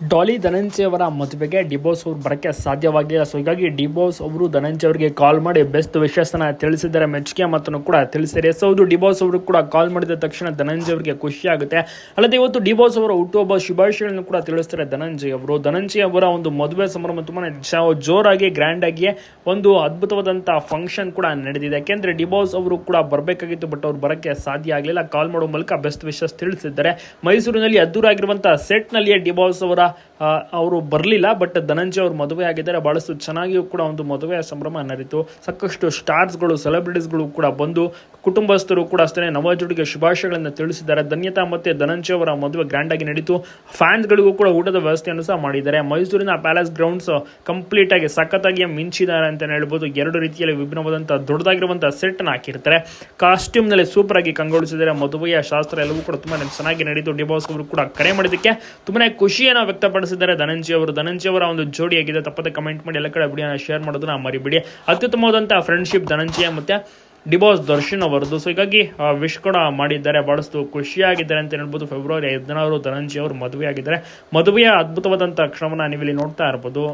ಡಾಲಿ ಧನಂಜಯ್ ಅವರ ಮದುವೆಗೆ ಡಿಬೋಸ್ ಅವರು ಬರೋಕ್ಕೆ ಸಾಧ್ಯವಾಗಿಲ್ಲ. ಸೊ ಹೀಗಾಗಿ ಡಿಬೋಸ್ ಅವರು ಧನಂಜಯ್ ಅವರಿಗೆ ಕಾಲ್ ಮಾಡಿ ಬೆಸ್ಟ್ ವಿಶೇಷನ ತಿಳಿಸಿದ್ದಾರೆ. ಮೆಚ್ಚುಗೆ ಮಾತನ್ನು ಕೂಡ ತಿಳಿಸಿದ್ದಾರೆ. ಸೊ ಹೌದು, ಡಿಬೋಸ್ ಅವರು ಕೂಡ ಕಾಲ್ ಮಾಡಿದ ತಕ್ಷಣ ಧನಂಜಯ್ ಅವರಿಗೆ ಖುಷಿ ಆಗುತ್ತೆ. ಅಲ್ಲದೆ ಇವತ್ತು ಡಿಬೋಸ್ ಅವರ ಹುಟ್ಟುಹಬ್ಬ ಶುಭಾಶಯಗಳನ್ನು ಕೂಡ ತಿಳಿಸ್ತಾರೆ ಧನಂಜಯ್ ಅವರು. ಧನಂಜಯ್ ಅವರ ಒಂದು ಮದುವೆ ಸಮಾರಂಭ ತುಂಬಾ ಜೋರಾಗಿ ಗ್ರ್ಯಾಂಡ್ ಆಗಿ ಒಂದು ಅದ್ಭುತವಾದಂಥ ಫಂಕ್ಷನ್ ಕೂಡ ನಡೆದಿದೆ. ಯಾಕೆಂದ್ರೆ ಡಿಬೋಸ್ ಅವರು ಕೂಡ ಬರಬೇಕಾಗಿತ್ತು ಬಟ್ ಅವ್ರು ಬರೋಕ್ಕೆ ಸಾಧ್ಯ ಆಗಲಿಲ್ಲ. ಕಾಲ್ ಮಾಡೋ ಮೂಲಕ ಬೆಸ್ಟ್ ವಿಶಸ್ ತಿಳಿಸಿದ್ದಾರೆ. ಮೈಸೂರಿನಲ್ಲಿ ಅದ್ದೂರಾಗಿರುವಂತಹ ಸೆಟ್ನಲ್ಲಿಯೇ ಡಿಬೋಸ್ ಅವರ ಅವರು ಬರಲಿಲ್ಲ ಬಟ್ ಧನಂಜಯ್ ಅವರು ಮದುವೆ ಆಗಿದ್ದಾರೆ. ಬಹಳಷ್ಟು ಚೆನ್ನಾಗಿಯೂ ಕೂಡ ಒಂದು ಮದುವೆಯ ಸಂಭ್ರಮ ನಡೀತು. ಸಾಕಷ್ಟು ಸ್ಟಾರ್ಸ್ಗಳು, ಸೆಲೆಬ್ರಿಟೀಸ್ಗಳು ಕೂಡ ಬಂದು ಕುಟುಂಬಸ್ಥರು ಕೂಡ ಅಷ್ಟೇ ನವಜೋಡಿಗೆ ಶುಭಾಶಯಗಳನ್ನು ತಿಳಿಸಿದ್ದಾರೆ. ಧನ್ಯತಾ ಮತ್ತೆ ಧನಂಜಯ್ ಅವರ ಮದುವೆ ಗ್ರ್ಯಾಂಡಾಗಿ ನಡೀತು. ಫ್ಯಾನ್ಸ್ಗಳಿಗೂ ಕೂಡ ಊಟದ ವ್ಯವಸ್ಥೆಯನ್ನು ಸಹ ಮಾಡಿದ್ದಾರೆ. ಮೈಸೂರಿನ ಪ್ಯಾಲೇಸ್ ಗ್ರೌಂಡ್ಸ್ ಕಂಪ್ಲೀಟ್ ಆಗಿ ಸಖತ್ತಾಗಿ ಮಿಂಚಿದ್ದಾರೆ ಅಂತಲೇ ಹೇಳ್ಬೋದು. ಎರಡು ರೀತಿಯಲ್ಲಿ ವಿಭಿನ್ನವಾದಂಥ, ದೊಡ್ಡದಾಗಿರುವಂಥ ಸೆಟ್ ಅನ್ನು ಹಾಕಿರ್ತಾರೆ. ಕಾಸ್ಟ್ಯೂಮ್ನಲ್ಲಿ ಸೂಪರ್ ಆಗಿ ಕಂಗೊಳಿಸಿದ್ದಾರೆ. ಮದುವೆಯ ಶಾಸ್ತ್ರ ಎಲ್ಲವೂ ಕೂಡ ತುಂಬಾ ಚೆನ್ನಾಗಿ ನಡೀತು. ಡಿಬಾಸ್ ಅವರು ಕೂಡ ಕರೆ ಮಾಡಿದ್ದಕ್ಕೆ ತುಂಬಾ ಖುಷಿಯನ್ನು ವ್ಯಕ್ತಪಡಿಸಿದ್ದಾರೆ. ಧನಂಜಿ ಅವರು ಧನಂಜಿ ಅವರ ಒಂದು ಜೋಡಿಯಾಗಿದೆ ತಪ್ಪದೆ ಕಮೆಂಟ್ ಮಾಡಿ ಎಲ್ಲ ಕಡೆ ವಿಡಿಯೋನ ಶೇರ್ ಮಾಡೋದನ್ನ ಮರಿಬಿಡಿ. ಅತ್ಯುತ್ತಮವಾದಂತಹ ಫ್ರೆಂಡ್ಶಿಪ್ ಧನಂಜಯ ಮತ್ತೆ ಡಿಬಾಸ್ ದರ್ಶನ್ ಅವರದ್ದು. ಸೊ ಹೀಗಾಗಿ ವಿಶ್ ಕೂಡ ಮಾಡಿದ್ದಾರೆ. ಬಹಳಷ್ಟು ಖುಷಿಯಾಗಿದ್ದಾರೆ ಅಂತ ಹೇಳ್ಬೋದು. ಫೆಬ್ರವರಿ ಹದಿನಾರು ಧನಂಜಯ ಅವರು ಮದುವೆ ಆಗಿದ್ದಾರೆ ಮದುವೆಯ ಅದ್ಭುತವಾದಂತಹ ಕ್ಷಣವನ್ನ ನೀವು ಇಲ್ಲಿ ನೋಡ್ತಾ ಇರ್ಬೋದು.